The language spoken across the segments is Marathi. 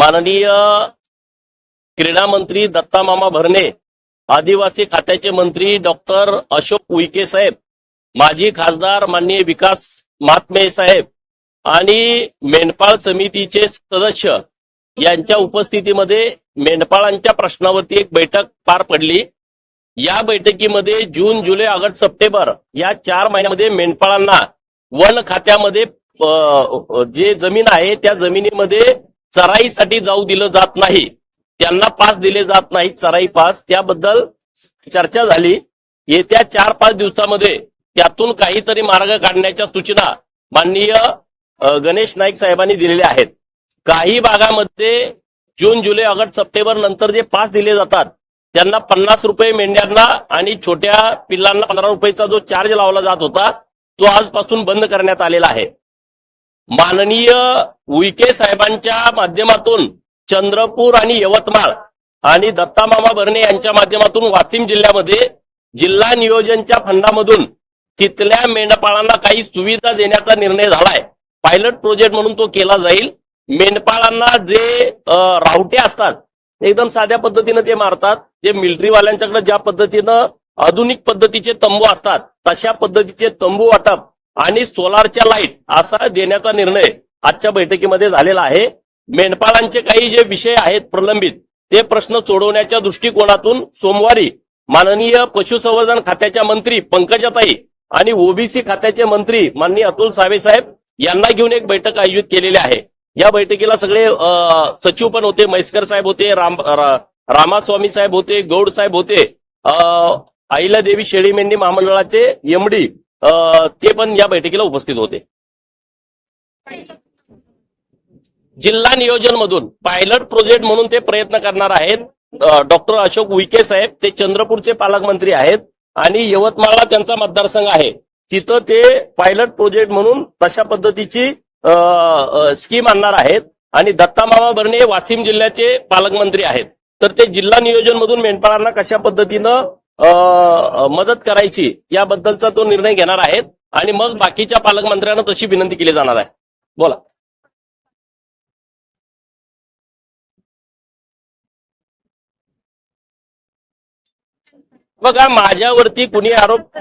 माननीय क्रीडा मंत्री दत्ता मामा भरणे आदिवासी खात्याचे मंत्री डॉक्टर अशोक उईके साहेब माजी खासदार माननीय विकास महात्मे साहेब आणि मेंढपाळ समितीचे सदस्य यांच्या उपस्थितीमध्ये मेंढपाळांच्या प्रश्नावरती एक बैठक पार पडली. या बैठकीमध्ये जून जुलै ऑगस्ट सप्टेंबर या चार महिन्यामध्ये मेंढपाळांना वन खात्यामध्ये जे जमीन आहे त्या जमिनीमध्ये चराईसाठी जाऊ दिलं जात नाही. त्यांना पास दिले जात नाही चराई पास. त्याबद्दल चर्चा झाली. येत्या चार पाच दिवसामध्ये त्यातून काहीतरी मार्ग काढण्याच्या सूचना माननीय गणेश नाईक साहेबांनी दिलेल्या आहेत. काही भागामध्ये जून जुलै ऑगस्ट सप्टेंबर नंतर जे पास दिले जातात त्यांना पन्नास रुपये मेंढ्यांना आणि छोट्या पिल्लांना पंधरा रुपयेचा जो चार्ज लावला जात होता तो आजपासून बंद करण्यात आलेला आहे. माननीय उईके साहेबांच्या माध्यमातून चंद्रपूर आणि यवतमाळ आणि दत्तामामा भरणे यांच्या माध्यमातून वाशिम जिल्ह्यामध्ये जिल्हा नियोजनच्या फंडामधून तिथल्या मेंढपाळांना काही सुविधा देण्याचा निर्णय झालाय. पायलट प्रोजेक्ट म्हणून तो केला जाईल. मेंढपाळांना जे रावटे असतात एकदम साध्या पद्धतीनं ते मारतात. जे मिलिटरीवाल्यांच्याकडे ज्या पद्धतीनं आधुनिक पद्धतीचे तंबू असतात तशा पद्धतीचे तंबू वाटप आणि सोलारच्या लाइट असा देण्याचा निर्णय आजच्या बैठकीमध्ये झालेला आहे. मेंढपाळांचे काही जे विषय आहेत प्रलंबित ते प्रश्न सोडवण्याच्या दृष्टिकोनातून सोमवारी माननीय पशुसंवर्धन खात्याच्या मंत्री पंकजाताई आणि ओबीसी खात्याचे मंत्री माननीय अतुल सावे साहेब यांना घेऊन एक बैठक आयोजित केलेली आहे. या बैठकीला सगळे सचिव पण होते म्हैसकर साहेब होते राम रा- रामास्वामी साहेब होते गौड साहेब होते अ, अहिल्यादेवी शेळी मेंढी महामंडळाचे एमडी ते पण या बैठकीला उपस्थित होते. जिल्हा नियोजन मधून पायलट प्रोजेक्ट म्हणून ते प्रयत्न करणार आहेत. डॉक्टर अशोक उईके साहेब ते चंद्रपूरचे पालकमंत्री आहेत आणि यवतमाळला त्यांचा मतदारसंघ आहे. तिथं ते पायलट प्रोजेक्ट म्हणून तशा पद्धतीची स्कीम आणणार आहेत आणि दत्ता मामा भरणे वाशिम जिल्ह्याचे पालकमंत्री आहेत. तर ते जिल्हा नियोजन मधून मेंढपाळांना कशा पद्धतीनं मदत करायची याबद्दलचा तो निर्णय घेणार आहेत. आणि मग बाकीच्या पालकमंत्र्यांना तशी विनंती केली जाणार आहे. बोला. बघा माझ्यावरती कुणी आरोप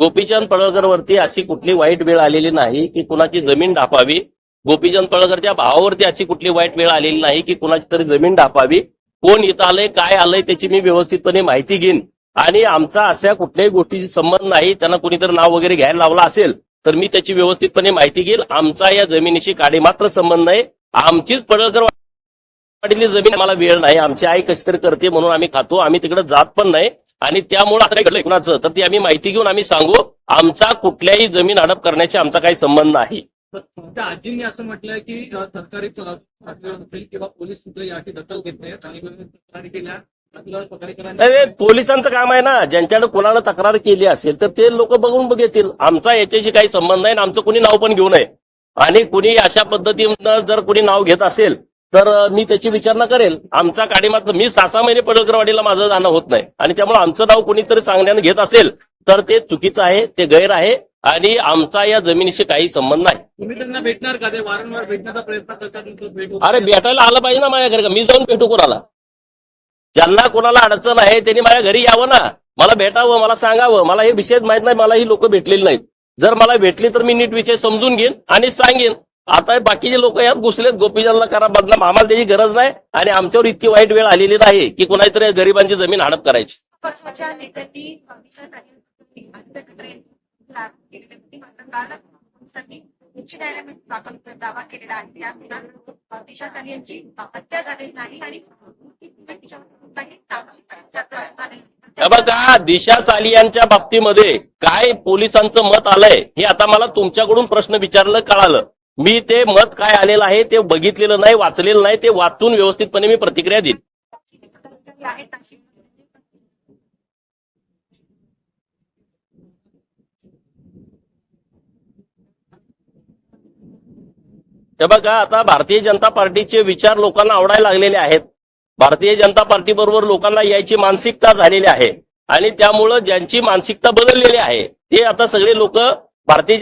गोपीचंद पडळकर वरती अशी कुठली वाईट वेळ आलेली नाही की कुणाची जमीन ढापावी गोपीचंद पडळकरच्या भावावरती अशी कुठली वाईट वेळ आलेली नाही की कुणाची तरी जमीन ढापावी. कोण इथं आलंय काय आलंय त्याची मी व्यवस्थितपणे माहिती घेईन. आणि आमचा अशा कुठल्याही गोष्टीशी संबंध नाही त्यांना कुणीतरी नाव वगैरे घ्यायला लावलं असेल तर मी त्याची व्यवस्थितपणे माहिती घेईल आमचा या जमिनीशी काडी मात्र संबंध नाही आमचीच पडळकर वाडीतली जमीन आम्हाला वेळ नाही. आमची आई कशी तरी करते म्हणून आम्ही खातो. आम्ही तिकडे जात पण नाही. आणि त्यामुळे आता घडलं कुणाचं? तर ती आम्ही माहिती घेऊन आम्ही सांगू आमचा कुठल्याही जमीन हडप करण्याची आमचा काही संबंध नाही. त्या आजींनी असं म्हटलंय की अ, सरकारी किंवा पोलीस सुद्धा याची दखल घेत नाहीत आणि तक्रारी केल्या पोलिसांचं काम आहे ना. ज्यांच्याकडे कोणाला तक्रार केली असेल तर ते लोक बघून बघेतील. आमचा याच्याशी काही संबंध नाही आमचं कुणी नाव पण घेऊ नये. आणि कुणी अशा पद्धतीनं जर कुणी नाव घेत असेल तर मी त्याची विचारणा करेल. आमचा काडी मात्र मी सहा सहा महिने पडळकरवाडीला माझं जाणं होत नाही. आणि त्यामुळे आमचं नाव कुणीतरी सांगण्यानं घेत असेल तर ते चुकीचं आहे ते गैर आहे. आणि आमचा या जमिनीशी काही संबंध नाही. तुम्ही त्यांना भेटणार का? ते वारंवार भेटण्याचा प्रयत्न करतात भेट अरे. भेटायला आलं पाहिजे ना माझ्या घरी. का मी जाऊन भेटू कोणाला? ज्यांना कोणाला अडचण आहे त्यांनी माझ्या घरी यावं ना. मला भेटावं मला सांगावं. मला हे विषय माहीत नाही मला ही लोक भेटलेली नाहीत. जर मला भेटली तर मी नीट विषय समजून घेईन आणि सांगेन. आता बाकीचे लोक यात घुसलेत गोपीजनला करा बदनाम. आम्हाला त्याची गरज नाही आणि आमच्यावर इतकी वाईट वेळ आलेली नाही की कुणाची तरी गरिबांची जमीन हडप करायची. पक्षाच्या काल पोलिसांनी उच्च न्यायालयामध्ये दाखल दावा केलेला आहे दिशा यांची हत्या झालेली नाही आणि बघा दिशा सालियांच्या बाबतीमध्ये काय पोलिसांचं मत आलंय हे आता मला तुमच्याकडून प्रश्न विचारलं कळालं. मी ते मत काय आलेलं आहे ते बघितलेलं नाही वाचलेलं नाही ते वाचून व्यवस्थितपणे मी प्रतिक्रिया देईन नाही आहेत नाशिक हे बघा आता भारतीय जनता पार्टीचे विचार लोकांना आवडायला लागलेले आहेत. भारतीय जनता पार्टी बरोबर लोकांना यायची मानसिकता झालेली आहे. आणि त्यामुळं ज्यांची मानसिकता बदललेली आहे ते आता सगळे लोक भारतीय